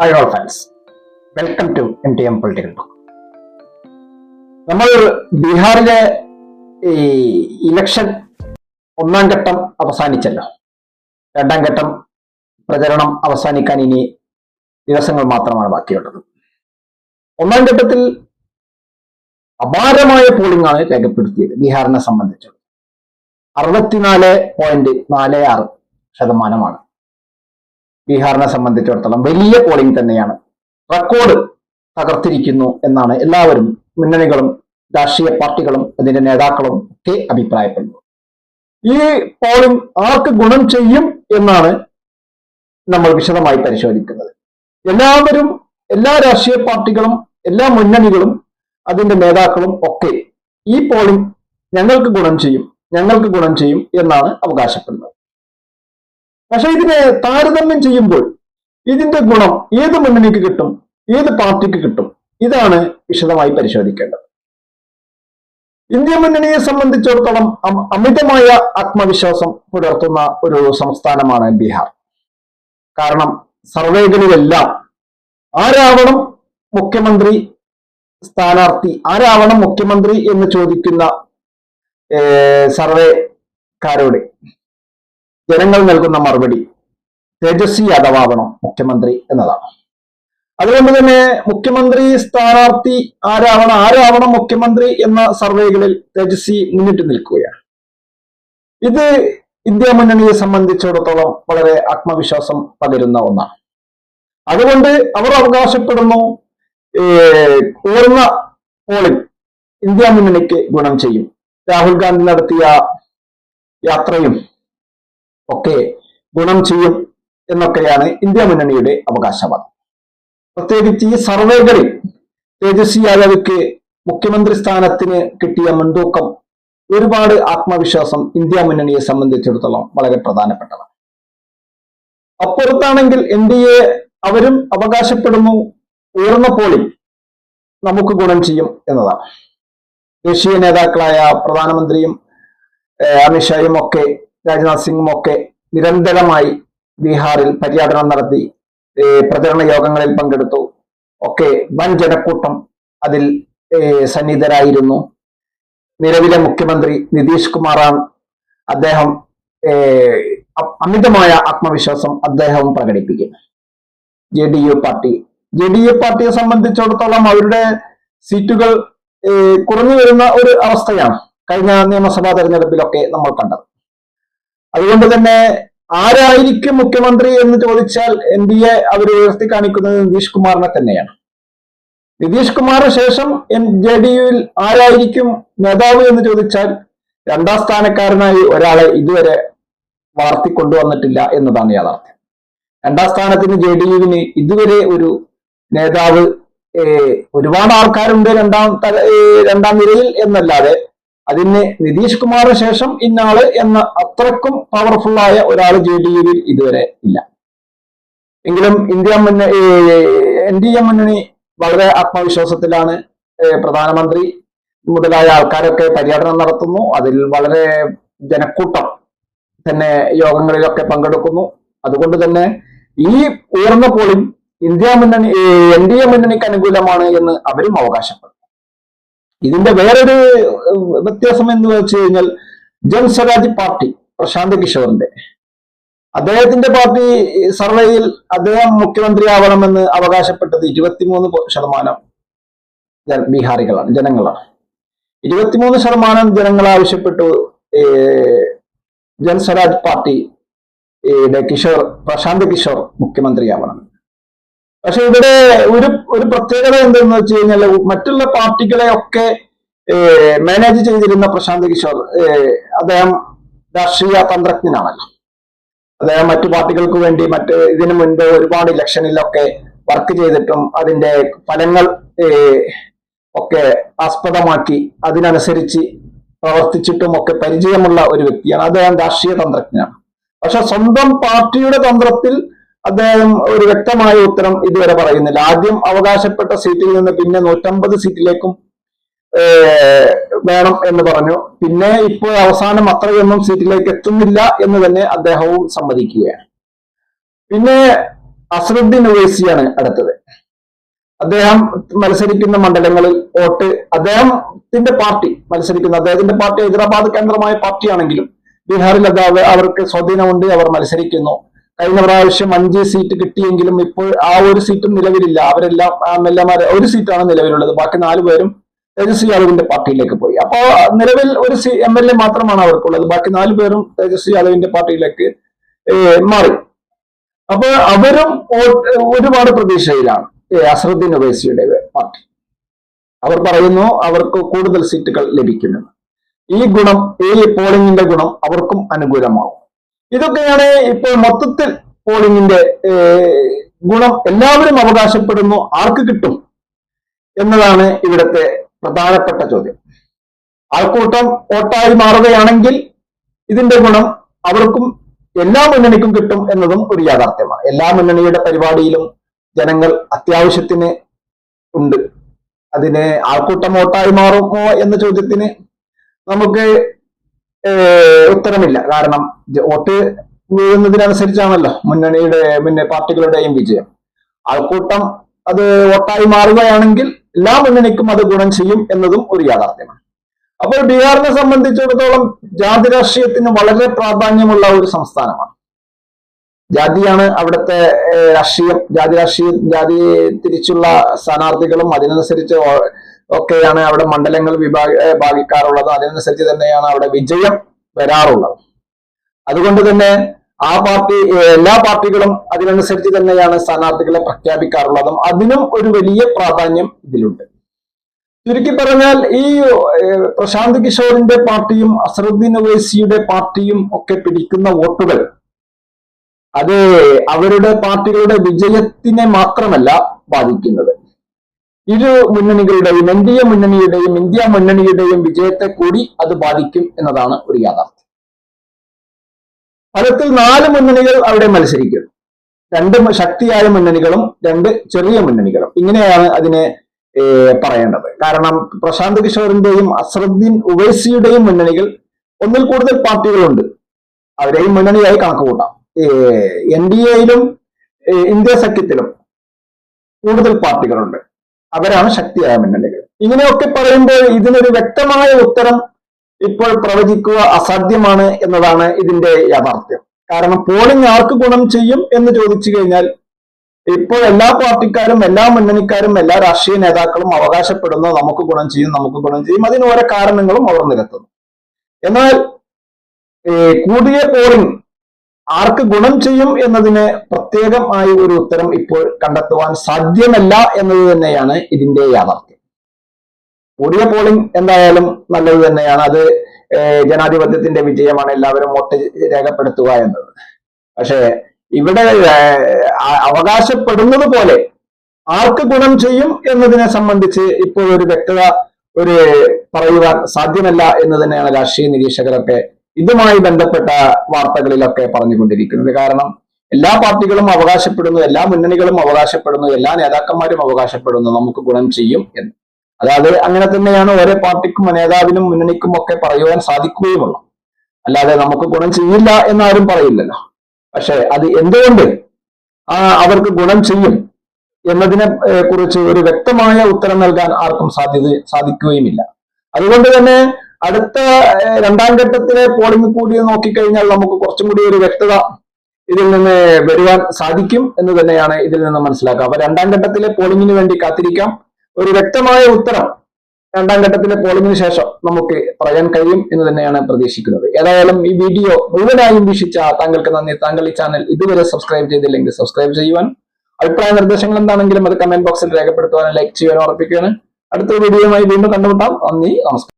Hi all fans welcome to M T M political talk നമ്മൾ ബീഹാറിലെ ഈ election ഒന്നാം ഘട്ടം അവസാനിച്ചല്ലോ. രണ്ടാം ഘട്ടം പ്രചരണം അവസാനിക്കാൻ ഇനി ദിവസങ്ങൾ മാത്രമാണ് ബാക്കിയുള്ളത്. ഒന്നാം ഘട്ടത്തിൽ അപാരമായ പോളിംഗാണ് രേഖപ്പെടുത്തിയത് ബീഹാറിനെ സംബന്ധിച്ച് അറുപത്തിനാല് പോയിന്റ് നാല് ആറ് ശതമാനമാണ്. ബീഹാറിനെ സംബന്ധിച്ചിടത്തോളം വലിയ പോളിംഗ് തന്നെയാണ്. റെക്കോർഡ് തകർത്തിരിക്കുന്നു എന്നാണ് എല്ലാവരും മുന്നണികളും രാഷ്ട്രീയ പാർട്ടികളും അതിന്റെ നേതാക്കളും ഒക്കെ അഭിപ്രായപ്പെടുന്നത്. ഈ പോളിംഗ് ആർക്ക് ഗുണം ചെയ്യും എന്നാണ് നമ്മൾ വിശദമായി പരിശോധിക്കുന്നത്. എല്ലാവരും എല്ലാ രാഷ്ട്രീയ പാർട്ടികളും എല്ലാ മുന്നണികളും അതിന്റെ നേതാക്കളും ഒക്കെ ഈ പോളിംഗ് ഞങ്ങൾക്ക് ഗുണം ചെയ്യും ഞങ്ങൾക്ക് ഗുണം ചെയ്യും എന്നാണ് അവകാശപ്പെടുന്നത്. പക്ഷെ ഇതിനെ താരതമ്യം ചെയ്യുമ്പോൾ ഇതിന്റെ ഗുണം ഏത് മുന്നണിക്ക് കിട്ടും? ഏത് പാർട്ടിക്ക് കിട്ടും? ഇതാണ് വിശദമായി പരിശോധിക്കേണ്ടത്. ഇന്ത്യ മുന്നണിയെ സംബന്ധിച്ചിടത്തോളം അമിതമായ ആത്മവിശ്വാസം പുലർത്തുന്ന ഒരു സംസ്ഥാനമാണ് ബീഹാർ. കാരണം സർവേകളിലെല്ലാം ആരാവണം മുഖ്യമന്ത്രി സ്ഥാനാർത്ഥി ആരാവണം മുഖ്യമന്ത്രി എന്ന് ചോദിക്കുന്ന സർവേക്കാരോട് ജനങ്ങൾ നൽകുന്ന മറുപടി തേജസ്വി യാദവ് ആവണം മുഖ്യമന്ത്രി എന്നതാണ്. അതുകൊണ്ട് തന്നെ മുഖ്യമന്ത്രി സ്ഥാനാർത്ഥി ആരാവണം ആരാവണം മുഖ്യമന്ത്രി എന്ന സർവേകളിൽ തേജസ്വി മുന്നിട്ട് നിൽക്കുകയാണ്. ഇത് ഇന്ത്യ മുന്നണിയെ സംബന്ധിച്ചിടത്തോളം വളരെ ആത്മവിശ്വാസം പകരുന്ന ഒന്നാണ്. അതുകൊണ്ട് അവർ അവകാശപ്പെടുന്നു ഉയർന്ന പോളിംഗ് ഇന്ത്യ മുന്നണിക്ക് ഗുണം ചെയ്യും. രാഹുൽ ഗാന്ധി നടത്തിയ യാത്രയും ഒക്കെ ഗുണം ചെയ്യും എന്നൊക്കെയാണ് ഇന്ത്യ മുന്നണിയുടെ അവകാശവാദം. പ്രത്യേകിച്ച് ഈ സർവേകളിൽ തേജസ്വി യാദവ്ക്ക് മുഖ്യമന്ത്രി സ്ഥാനത്തിന് കിട്ടിയ മുൻതൂക്കം ഒരുപാട് ആത്മവിശ്വാസം ഇന്ത്യ മുന്നണിയെ സംബന്ധിച്ചിടത്തോളം വളരെ പ്രധാനപ്പെട്ടതാണ്. അപ്പുറത്താണെങ്കിൽ എൻ ഡി എ അവരും അവകാശപ്പെടുന്നു ഉയർന്ന പോളിംഗ് നമുക്ക് ഗുണം ചെയ്യും എന്നതാണ്. ദേശീയ നേതാക്കളായ പ്രധാനമന്ത്രിയും അമിത്ഷായും ഒക്കെ രാജ്നാഥ് സിംഗും ഒക്കെ നിരന്തരമായി ബീഹാറിൽ പര്യടനം നടത്തി പ്രചരണ യോഗങ്ങളിൽ പങ്കെടുത്തു. ഒക്കെ വൻ ജനക്കൂട്ടം അതിൽ സന്നിധരായിരുന്നു നിലവിലെ മുഖ്യമന്ത്രി നിതീഷ് കുമാറാണ് അദ്ദേഹം അമിതമായ ആത്മവിശ്വാസം അദ്ദേഹവും പ്രകടിപ്പിക്കുന്നു J D U party. J D U പാർട്ടിയെ സംബന്ധിച്ചിടത്തോളം അവരുടെ സീറ്റുകൾ കുറഞ്ഞു വരുന്ന ഒരു അവസ്ഥയാണ്. കഴിഞ്ഞ നിയമസഭാ തെരഞ്ഞെടുപ്പിലൊക്കെ നമ്മൾ കണ്ടത്. അതുകൊണ്ട് തന്നെ ആരായിരിക്കും മുഖ്യമന്ത്രി എന്ന് ചോദിച്ചാൽ എൻ ഡി എ അവർ ഉയർത്തി കാണിക്കുന്നത് നിതീഷ് കുമാറിനെ തന്നെയാണ്. നിതീഷ് കുമാറിന് ശേഷം എൻ ജെ ഡി യുവിൽ ആരായിരിക്കും നേതാവ് എന്ന് ചോദിച്ചാൽ രണ്ടാം സ്ഥാനക്കാരനായി ഒരാളെ ഇതുവരെ വളർത്തിക്കൊണ്ടുവന്നിട്ടില്ല എന്നതാണ് യാഥാർത്ഥ്യം. രണ്ടാം സ്ഥാനത്തിന് ജെ ഡി യുവിന് ഇതുവരെ ഒരു നേതാവ് ഒരുപാട് ആൾക്കാരുണ്ട് രണ്ടാം രണ്ടാം നിരയിൽ എന്നല്ലാതെ അതിന് നിതീഷ് കുമാറിന് ശേഷം ഇന്നാൾ എന്ന അത്രക്കും പവർഫുൾ ആയ ഒരാൾ ജെ ഡി യുവിൽ ഇതുവരെ ഇല്ല. എങ്കിലും ഇന്ത്യ മുന്നണി എൻ ഡി എ മുന്നണി വളരെ ആത്മവിശ്വാസത്തിലാണ് പ്രധാനമന്ത്രി മുതലായ ആൾക്കാരൊക്കെ പര്യടനം നടത്തുന്നു. അതിൽ വളരെ ജനക്കൂട്ടം തന്നെ യോഗങ്ങളിലൊക്കെ പങ്കെടുക്കുന്നു. അതുകൊണ്ട് തന്നെ ഈ ഉയർന്ന പോളിംഗ് ഇന്ത്യ മുന്നണി എൻ ഡി എ മുന്നണിക്ക് അനുകൂലമാണ് എന്ന് അവരും അവകാശപ്പെടുന്നു. ഇതിന്റെ വേറൊരു വ്യത്യാസം എന്ന് വെച്ച് കഴിഞ്ഞാൽ ജൻസ്വരാജ് പാർട്ടി പ്രശാന്ത് കിഷോറിന്റെ. അദ്ദേഹത്തിന്റെ പാർട്ടി സർവേയിൽ അദ്ദേഹം മുഖ്യമന്ത്രിയാവണമെന്ന് അവകാശപ്പെട്ടത് ഇരുപത്തിമൂന്ന് ശതമാനം ബീഹാറികളാണ് ജനങ്ങളാണ്. ഇരുപത്തിമൂന്ന് ശതമാനം ജനങ്ങൾ ആവശ്യപ്പെട്ടു ജൻസ്വരാജ് പാർട്ടി കിഷോർ പ്രശാന്ത് കിഷോർ മുഖ്യമന്ത്രിയാവണം. പക്ഷെ ഇവിടെ ഒരു ഒരു പ്രത്യേകത എന്തെന്ന് വെച്ച് കഴിഞ്ഞാൽ മറ്റുള്ള പാർട്ടികളെ ഒക്കെ മാനേജ് ചെയ്തിരുന്ന പ്രശാന്ത് കിഷോർ അദ്ദേഹം രാഷ്ട്രീയ തന്ത്രജ്ഞനാണല്ലോ. അദ്ദേഹം മറ്റു പാർട്ടികൾക്ക് വേണ്ടി മറ്റ് ഇതിനു മുൻപ് ഒരുപാട് ഇലക്ഷനിലൊക്കെ വർക്ക് ചെയ്തിട്ടും അതിന്റെ ഫലങ്ങൾ ഒക്കെ ആസ്പദമാക്കി അതിനനുസരിച്ച് പ്രവർത്തിച്ചിട്ടും ഒക്കെ പരിചയമുള്ള ഒരു വ്യക്തിയാണ്. അദ്ദേഹം രാഷ്ട്രീയ തന്ത്രജ്ഞനാണ്. പക്ഷെ സ്വന്തം പാർട്ടിയുടെ തന്ത്രത്തിൽ അദ്ദേഹം ഒരു വ്യക്തമായ ഉത്തരം ഇതുവരെ പറയുന്നില്ല. ആദ്യം അവകാശപ്പെട്ട സീറ്റിൽ നിന്ന് പിന്നെ നൂറ്റമ്പത് സീറ്റിലേക്കും വേണം എന്ന് പറഞ്ഞു. പിന്നെ ഇപ്പോൾ അവസാനം അത്രയൊന്നും സീറ്റിലേക്ക് എത്തുന്നില്ല എന്ന് തന്നെ അദ്ദേഹവും സമ്മതിക്കുകയാണ്. പിന്നെ അസറുദ്ദീൻ ഉവൈസിയാണ് അടുത്തത്. അദ്ദേഹം മത്സരിക്കുന്ന മണ്ഡലങ്ങളിൽ വോട്ട് അദ്ദേഹത്തിന്റെ പാർട്ടി മത്സരിക്കുന്ന അദ്ദേഹത്തിന്റെ പാർട്ടി ഹൈദരാബാദ് കേന്ദ്രമായ പാർട്ടിയാണെങ്കിലും ബീഹാറിൽ അത് അവ- അവർക്ക് സ്വാധീനമുണ്ട് അവർ മത്സരിക്കുന്നു. കഴിഞ്ഞ പ്രാവശ്യം അഞ്ച് സീറ്റ് കിട്ടിയെങ്കിലും ഇപ്പോൾ ആ ഒരു സീറ്റും നിലവിലില്ല. അവരെല്ലാം എം എൽ എമാരെ ഒരു സീറ്റാണ് നിലവിലുള്ളത്. ബാക്കി നാലു പേരും തേജസ്വി യാദവിന്റെ പാർട്ടിയിലേക്ക് പോയി. അപ്പോ നിലവിൽ ഒരു സി എം എൽ എ മാത്രമാണ് അവർക്കുള്ളത്. ബാക്കി നാലു പേരും തേജസ്വി യാദവിന്റെ പാർട്ടിയിലേക്ക് മാറി. അപ്പൊ അവരും ഒരുപാട് പ്രതീക്ഷയിലാണ്. അസറുദ്ദീൻ ഒവൈസിയുടെ പാർട്ടി. അവർ പറയുന്നു അവർക്ക് കൂടുതൽ സീറ്റുകൾ ലഭിക്കുമെന്ന് ഈ ഗുണം ഈ പോളിംഗിന്റെ ഗുണം അവർക്കും അനുകൂലമാവും. ഇതൊക്കെയാണ് ഇപ്പോൾ മൊത്തത്തിൽ പോളിംഗിന്റെ ഗുണം. എല്ലാവരും അവകാശപ്പെടുന്നു ആർക്ക് കിട്ടും എന്നതാണ് ഇവിടുത്തെ പ്രധാനപ്പെട്ട ചോദ്യം. ആൾക്കൂട്ടം വോട്ടായി മാറുകയാണെങ്കിൽ ഇതിന്റെ ഗുണം അവർക്കും എല്ലാ മുന്നണിക്കും കിട്ടും എന്നതും ഒരു യാഥാർത്ഥ്യമാണ്. എല്ലാ മുന്നണിയുടെ പരിപാടിയിലും ജനങ്ങൾ അത്യാവശ്യത്തിന് ഉണ്ട്. അതിന് ആൾക്കൂട്ടം വോട്ടായി മാറുമോ എന്ന ചോദ്യത്തിന് നമുക്ക് ഉത്തരമില്ല. കാരണം വോട്ട് വീഴുന്നതിനനുസരിച്ചാണല്ലോ മുന്നണിയുടെ പിന്നെ പാർട്ടികളുടെയും വിജയം. ആൾക്കൂട്ടം അത് വോട്ടായി മാറുകയാണെങ്കിൽ എല്ലാ മുന്നണിക്കും അത് ഗുണം ചെയ്യും എന്നതും ഒരു യാഥാർത്ഥ്യമാണ്. അപ്പോൾ ബീഹാറിനെ സംബന്ധിച്ചിടത്തോളം ജാതി രാഷ്ട്രീയത്തിന് വളരെ പ്രാധാന്യമുള്ള ഒരു സംസ്ഥാനമാണ്. ജാതിയാണ് അവിടുത്തെ രാഷ്ട്രീയം. ജാതി രാഷ്ട്രീയം ജാതി തിരിച്ചുള്ള സ്ഥാനാർത്ഥികളും അതിനനുസരിച്ച് ഒക്കെയാണ് അവിടെ മണ്ഡലങ്ങൾ വിഭാഗ ഭാഗിക്കാറുള്ളത്. അതിനനുസരിച്ച് തന്നെയാണ് അവിടെ വിജയം വരാറുള്ളത്. അതുകൊണ്ട് തന്നെ ആ പാർട്ടി എല്ലാ പാർട്ടികളും അതിനനുസരിച്ച് തന്നെയാണ് സ്ഥാനാർത്ഥികളെ പ്രഖ്യാപിക്കാറുള്ളതും അതിനും ഒരു വലിയ പ്രാധാന്യം ഇതിലുണ്ട്. ചുരുക്കി പറഞ്ഞാൽ ഈ പ്രശാന്ത് കിഷോറിന്റെ പാർട്ടിയും അസറുദ്ദീൻ ഒവൈസിയുടെ പാർട്ടിയും ഒക്കെ പിടിക്കുന്ന വോട്ടുകൾ അത് അവരുടെ പാർട്ടികളുടെ വിജയത്തിനെ മാത്രമല്ല ബാധിക്കുന്നത്. ഇരു മുന്നണികളുടെയും എൻ ഡി എ മുന്നണിയുടെയും ഇന്ത്യ മുന്നണിയുടെയും വിജയത്തെ കൂടി അത് ബാധിക്കും എന്നതാണ് ഒരു യാഥാർത്ഥ്യം. ഫലത്തിൽ നാല് മുന്നണികൾ അവിടെ മത്സരിക്കും. രണ്ട് ശക്തിയായ മുന്നണികളും രണ്ട് ചെറിയ മുന്നണികളും. ഇങ്ങനെയാണ് അതിനെ പറയേണ്ടത്. കാരണം പ്രശാന്ത് കിഷോറിന്റെയും അസറുദ്ദീൻ ഉവൈസിയുടെയും മുന്നണികൾ ഒന്നിൽ കൂടുതൽ പാർട്ടികളുണ്ട്. അവരെയും മുന്നണിയായി കണക്ക് കൂട്ടാം എൻ ഡി എയിലും ഇന്ത്യ സഖ്യത്തിലും കൂടുതൽ പാർട്ടികളുണ്ട്. അവരാണ് ശക്തിയായ മുന്നണികൾ ഇങ്ങനെയൊക്കെ പറയുമ്പോൾ ഇതിനൊരു വ്യക്തമായ ഉത്തരം ഇപ്പോൾ പ്രവചിക്കുക അസാധ്യമാണ് എന്നതാണ് ഇതിന്റെ യാഥാർത്ഥ്യം. കാരണം പോളിംഗ് ആർക്ക് ഗുണം ചെയ്യും എന്ന് ചോദിച്ചു കഴിഞ്ഞാൽ ഇപ്പോൾ എല്ലാ പാർട്ടിക്കാരും എല്ലാ മുന്നണിക്കാരും എല്ലാ രാഷ്ട്രീയ നേതാക്കളും അവകാശപ്പെടുന്ന നമുക്ക് ഗുണം ചെയ്യും നമുക്ക് ഗുണം ചെയ്യും. അതിന് ഓരോ കാരണങ്ങളും അവർ നിരത്തുന്നു എന്നാൽ കൂടിയ പോളിംഗ് ആർക്ക് ഗുണം ചെയ്യും എന്നതിന് പ്രത്യേകമായ ഒരു ഉത്തരം ഇപ്പോൾ കണ്ടെത്തുവാൻ സാധ്യമല്ല എന്നത് തന്നെയാണ് ഇതിന്റെ യാഥാർത്ഥ്യം. കൂടിയ പോളിംഗ് എന്തായാലും നല്ലത് തന്നെയാണ്. അത് ജനാധിപത്യത്തിന്റെ വിജയമാണ്. എല്ലാവരും ഒട്ട് രേഖപ്പെടുത്തുക എന്നത്. പക്ഷേ ഇവിടെ അവകാശപ്പെടുന്നത് പോലെ ആർക്ക് ഗുണം ചെയ്യും എന്നതിനെ സംബന്ധിച്ച് ഇപ്പോൾ ഒരു വ്യക്തത ഒരു പറയുവാൻ സാധ്യമല്ല എന്ന് തന്നെയാണ് രാഷ്ട്രീയ നിരീക്ഷകരൊക്കെ ഇതുമായി ബന്ധപ്പെട്ട വാർത്തകളിലൊക്കെ പറഞ്ഞുകൊണ്ടിരിക്കുന്നത്. കാരണം എല്ലാ പാർട്ടികളും അവകാശപ്പെടുന്നു എല്ലാ മുന്നണികളും അവകാശപ്പെടുന്നു എല്ലാ നേതാക്കന്മാരും അവകാശപ്പെടുന്നു നമുക്ക് ഗുണം ചെയ്യും എന്ന്. അതായത് അങ്ങനെ തന്നെയാണ് ഓരോ പാർട്ടിക്കും നേതാവിനും മുന്നണിക്കും ഒക്കെ പറയുവാൻ സാധിക്കുകയുമുള്ളൂ. അല്ലാതെ നമുക്ക് ഗുണം ചെയ്യില്ല എന്നാരും പറയില്ലല്ലോ. പക്ഷെ അത് എന്തുകൊണ്ട് ആ അവർക്ക് ഗുണം ചെയ്യും എന്നതിനെ കുറിച്ച് ഒരു വ്യക്തമായ ഉത്തരം നൽകാൻ ആർക്കും സാധ്യത സാധിക്കുകയുമില്ല. അതുകൊണ്ട് തന്നെ അടുത്ത രണ്ടാം ഘട്ടത്തിലെ പോളിംഗ് കൂടി നോക്കിക്കഴിഞ്ഞാൽ നമുക്ക് കുറച്ചും കൂടി ഒരു വ്യക്തത ഇതിൽ നിന്ന് വരുവാൻ സാധിക്കും എന്ന് തന്നെയാണ് ഇതിൽ നിന്ന് മനസ്സിലാക്കുക. അപ്പൊ രണ്ടാം ഘട്ടത്തിലെ പോളിംഗിന് വേണ്ടി കാത്തിരിക്കാം. ഒരു വ്യക്തമായ ഉത്തരം രണ്ടാം ഘട്ടത്തിലെ പോളിംഗിന് ശേഷം നമുക്ക് പറയാൻ കഴിയും എന്ന് തന്നെയാണ് പ്രതീക്ഷിക്കുന്നത്. ഏതായാലും ഈ വീഡിയോ മുഴുവനായും വീക്ഷിച്ച താങ്കൾക്ക് നന്ദി. താങ്കൾ ഈ ചാനൽ ഇതുവരെ സബ്സ്ക്രൈബ് ചെയ്തില്ലെങ്കിൽ സബ്സ്ക്രൈബ് ചെയ്യുവാൻ. അഭിപ്രായ നിർദ്ദേശങ്ങൾ എന്താണെങ്കിലും അത് കമന്റ് ബോക്സിൽ രേഖപ്പെടുത്തുവാനും ലൈക്ക് ചെയ്യാനും ഉറപ്പിക്കുകയാണ്. അടുത്ത വീഡിയോയുമായി വീണ്ടും കണ്ടുമുട്ടാം. നന്ദി നമസ്കാരം.